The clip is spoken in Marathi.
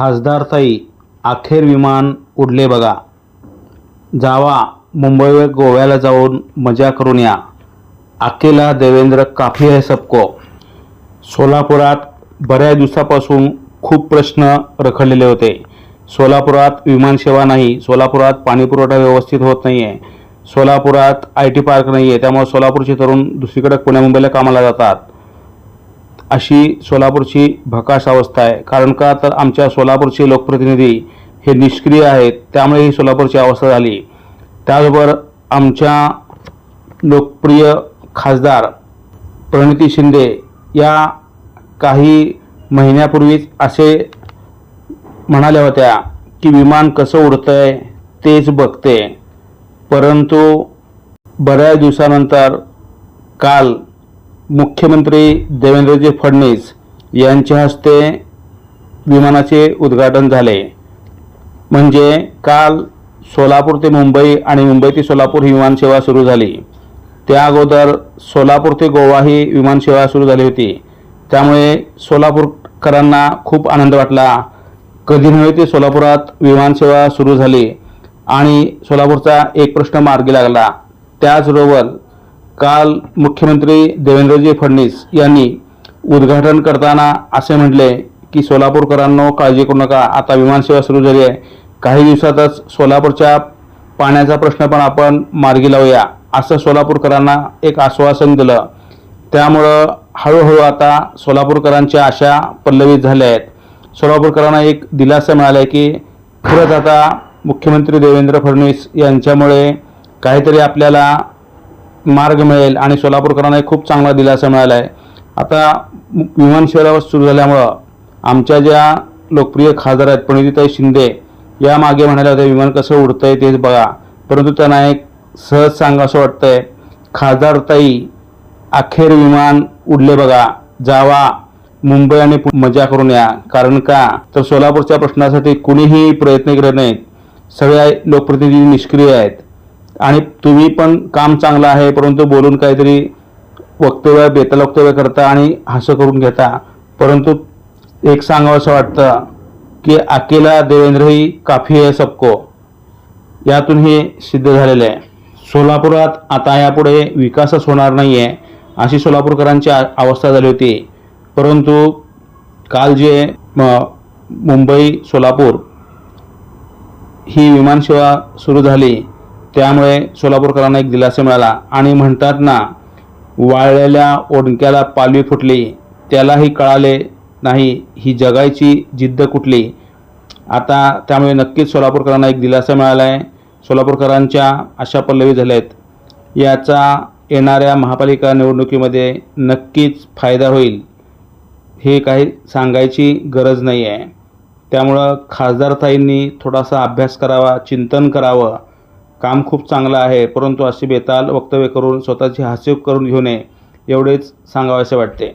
खासदारताई अखेर विमान उडले बघा. जावा मुंबई व गोव्याला जाऊन मजा करून या. अकेला देवेंद्र काफी आहे सबको. सोलापुरात बऱ्याच दिवसापासून खूप प्रश्न रखडलेले होते. सोलापुरात विमानसेवा नाही सोलापुरात पाणीपुरवठा व्यवस्थित होत नाही आहे सोलापुरात आय टी पार्क नाही आहे त्यामुळे सोलापूरचे तरुण दुसरीकडे पुण्या मुंबईला कामाला जातात. अशी सोलापूरची भकास अवस्था आहे. कारण का? तर आमच्या सोलापूरचे लोकप्रतिनिधी हे निष्क्रिय आहेत. त्यामुळे ही सोलापूरची अवस्था झाली. त्याचबरोबर आमच्या लोकप्रिय खासदार प्रणिती शिंदे या काही महिन्यापूर्वीच असे म्हणाल्या होत्या की विमान कसं उडतं आहे तेच बघते. परंतु बऱ्याच दिवसानंतर काल मुख्यमंत्री देवेंद्रजी फडणवीस यांच्या हस्ते विमानाचे उद्घाटन झाले. म्हणजे काल सोलापूर ते मुंबई आणि मुंबई ते सोलापूर ही विमानसेवा सुरू झाली. त्या अगोदर सोलापूर ते गोवा ही विमानसेवा सुरू झाली होती. त्यामुळे सोलापूरकरांना खूप आनंद वाटला. कधी नव्हे ते सोलापुरात विमानसेवा सुरू झाली आणि सोलापूरचा एक प्रश्न मार्गी लागला. त्याचबरोबर काल मुख्यमंत्री देवेंद्रजी फडणवीस यांनी उद्घाटन करताना असे म्हटले की सोलापूरकरांनो काळजी करू नका आता विमानसेवा सुरू झाली आहे. काही दिवसातच सोलापूरच्या पाण्याचा प्रश्न पण आपण मार्गी लावूया असं सोलापूरकरांना एक आश्वासन दिलं. त्यामुळं हळूहळू आता सोलापूरकरांच्या आशा पल्लवित झाल्या आहेत. सोलापूरकरांना एक दिलासा मिळाला आहे की खरंच आता मुख्यमंत्री देवेंद्र फडणवीस यांच्यामुळे काहीतरी आपल्याला मार्ग मिळेल आणि सोलापूरकरांना खूप चांगला दिलासा मिळाला आहे आता विमान विमानसेवा सुरू झाल्यामुळं आमच्या ज्या लोकप्रिय खासदार आहेत प्रणितीताई शिंदे या मागे म्हणाल्या होत्या विमान कसं उडतं आहे तेच बघा. परंतु त्यांना एक सहज सांगा असं वाटतंय खासदारताई अखेर विमान उडले बघा. जावा. मुंबई आणि मजा करून या. कारण का? तर सोलापूरच्या प्रश्नासाठी कुणीही प्रयत्न करत नाहीत. सगळ्या लोकप्रतिनिधी निष्क्रिय आहेत. आणि तुम्ही पण काम चांगलं आहे परंतु बोलून काहीतरी वक्तव्य बेतल वक्तव्य करता आणि हसं करून घेता. परंतु एक सांगावं असं वाटतं की अकेला देवेंद्र ही काफी आहे सबको. यातून हे सिद्ध झालेलं आहे. सोलापुरात आता यापुढे विकासच होणार नाही आहे अशी सोलापूरकरांची आ- अवस्था झाली होती. परंतु काल जे मुंबई सोलापूर ही विमानसेवा सुरू झाली त्यामुळे सोलापूरकरांना एक दिलासा मिळाला आणि म्हणतात ना वाळलेल्या ओढक्याला पालवी फुटली त्यालाही कळाले नाही ही जगायची जिद्द कुठली? आता त्यामुळे नक्कीच सोलापूरकरांना एक दिलासा मिळाला आहे सोलापूरकरांच्या अशा पल्लवी झाल्या आहेत याचा येणाऱ्या महापालिका निवडणुकीमध्ये नक्कीच फायदा होईल हे काही सांगायची गरज नाही आहे त्यामुळं खासदारताईंनी थोडासा अभ्यास करावा चिंतन करावं काम खूप चांगलं आहे परंतु अशी बेताल वक्तव्य करून स्वतःची हास्यव करून घेऊ नये एवढेच सांगावेसे वाटते.